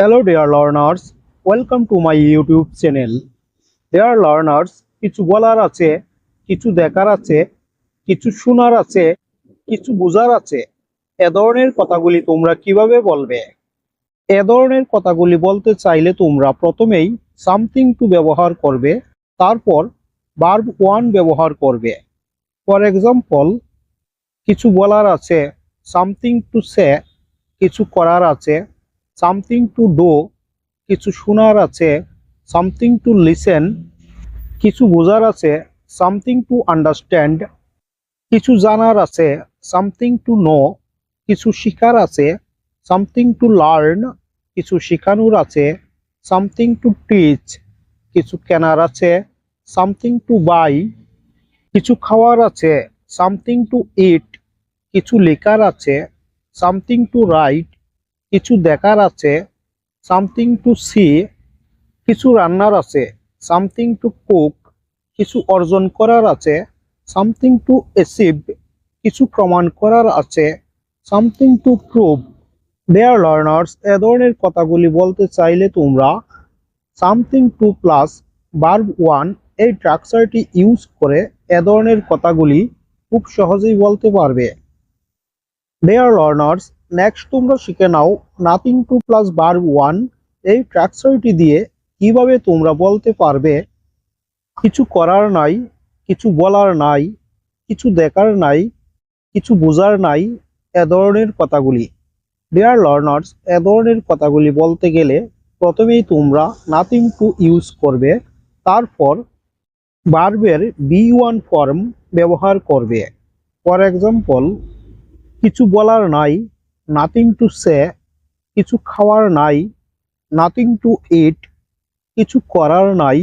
Hello dear learners, welcome to my YouTube channel. Dear learners, কিছু বলার আছে কিছু দেখার আছে কিছু শোনার আছে কিছু বোঝার আছে। এ ধরনের কথাগুলি তোমরা কীভাবে বলবে? এ ধরনের কথাগুলি বলতে চাইলে তোমরা প্রথমেই সামথিং টু ব্যবহার করবে তারপর বার্ব ওয়ান ব্যবহার করবে। ফর এক্সাম্পল কিছু বলার আছে সামথিং টু সে কিছু করার আছে সামথিং টু ডো, কিছু শোনার আছে, সামথিং টু লিসেন, কিছু বোঝার আছে, সামথিং টু আন্ডারস্ট্যান্ড, কিছু জানার আছে, সামথিং টু নো, কিছু শিখার আছে, সামথিং টু লার্ন, কিছু শেখানোর আছে, সামথিং টু টিচ, কিছু কেনার আছে, সামথিং টু বাই, কিছু খাওয়ার আছে, সামথিং টু ইট, কিছু লেখার আছে, সামথিং টু রাইট কিছু দেখার আছে সামথিং টু সি কিছু রান্নার আছে সামথিং টু কুক কিছু অর্জন করার আছে সামথিং টু অ্যাচিভ কিছু প্রমাণ করার আছে something to prove there learners এ ধরনের কথাগুলি বলতে চাইলে তোমরা something to plus verb one এই স্ট্রাকচারটি ইউজ করে এ ধরনের কথাগুলি খুব সহজেই বলতে পারবে। দেয়ার লার্নার্স নেক্সট তোমরা শিখে নাও nothing to plus verb one এই স্ট্রাকচারটি দিয়ে কীভাবে তোমরা বলতে পারবে? কিছু করার নাই, কিছু বলার নাই, কিছু দেখার নাই, কিছু বোঝার নাই, এ ধরনের কথাগুলি। দেয়ার লার্নার্স এ ধরনের কথাগুলি বলতে গেলে প্রথমেই তোমরা নাথিং টু ইউজ করবে, তারপর বার্বের বি ওয়ান ফর্ম ব্যবহার করবে। ফর এক্সাম্পল, কিছু বলার নাই, নাথিং টু সে কিছু খাওয়ার নাই নাথিং টু ইট কিছু করার নাই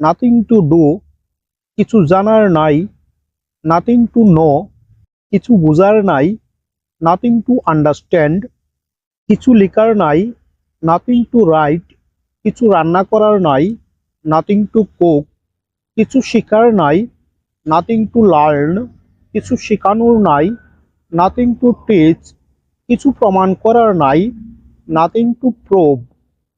নাথিং টু ডু কিছু জানার নাই নাথিং টু নো কিছু বোঝার নাই নাথিং টু আন্ডারস্ট্যান্ড কিছু লেখার নাই নাথিং টু রাইট কিছু রান্না করার নাই নাথিং টু কুক কিছু শেখার নাই নাথিং টু লার্ন কিছু শেখানোর নাই নাথিং টু টিচ কিছু প্রমাণ করার নাই নাথিং টু প্রোভ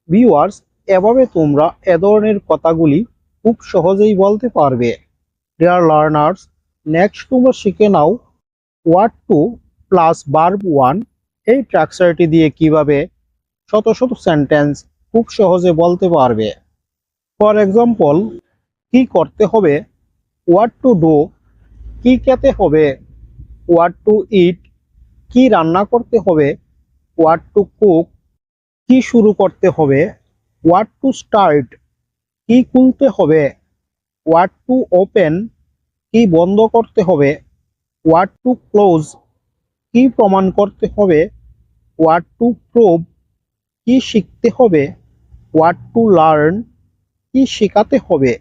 ভিউয়ার্স এভাবে তোমরা এ ধরনের কথাগুলি খুব সহজেই বলতে পারবে। ডিয়ার লার্নার্স নেক্সট তোমরা শিখে নাও word to plus verb one এই স্ট্রাকচারটি দিয়ে কীভাবে শত শত সেন্টেন্স খুব সহজে বলতে পারবে। ফর এক্সাম্পল কি করতে হবে? হোয়াট টু ডো কি খেতে হবে? হোয়াট টু ইট কি রান্না করতে হবে? হোয়াট টু কুক কি শুরু করতে হবে? হোয়াট টু স্টার্ট কি খুলতে হবে? হোয়াট টু ওপেন কি বন্ধ করতে হবে? হোয়াট টু ক্লোজ কি প্রমাণ করতে হবে? হোয়াট টু প্রুভ কি শিখতে হবে? হোয়াট টু লার্ন কি শেখাতে হবে?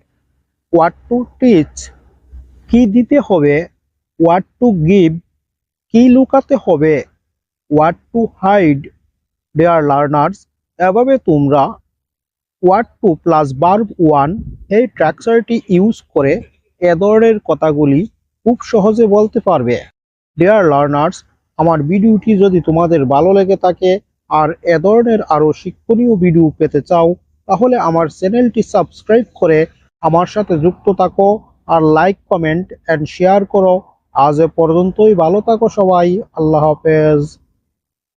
হোয়াট টু টিচ কি দিতে হবে? হোয়াট টু গিভ কি লুকাতে হবে? What to hide there learners এভাবে তোমরা word to plus verb one এই স্ট্রাকচারটি ইউজ করে এ ধরনের কথাগুলি খুব সহজে বলতে পারবে। ডেয়ার লার্নার্স আমার ভিডিওটি যদি তোমাদের ভালো লেগে থাকে আর এ ধরনের আরও শিক্ষণীয় ভিডিও পেতে চাও, তাহলে আমার চ্যানেলটি সাবস্ক্রাইব করে আমার সাথে যুক্ত থাকো আর লাইক কমেন্ট অ্যান্ড শেয়ার করো। আজ এ পর্যন্তই, ভালো থাকো সবাই, আল্লাহ হাফেজ।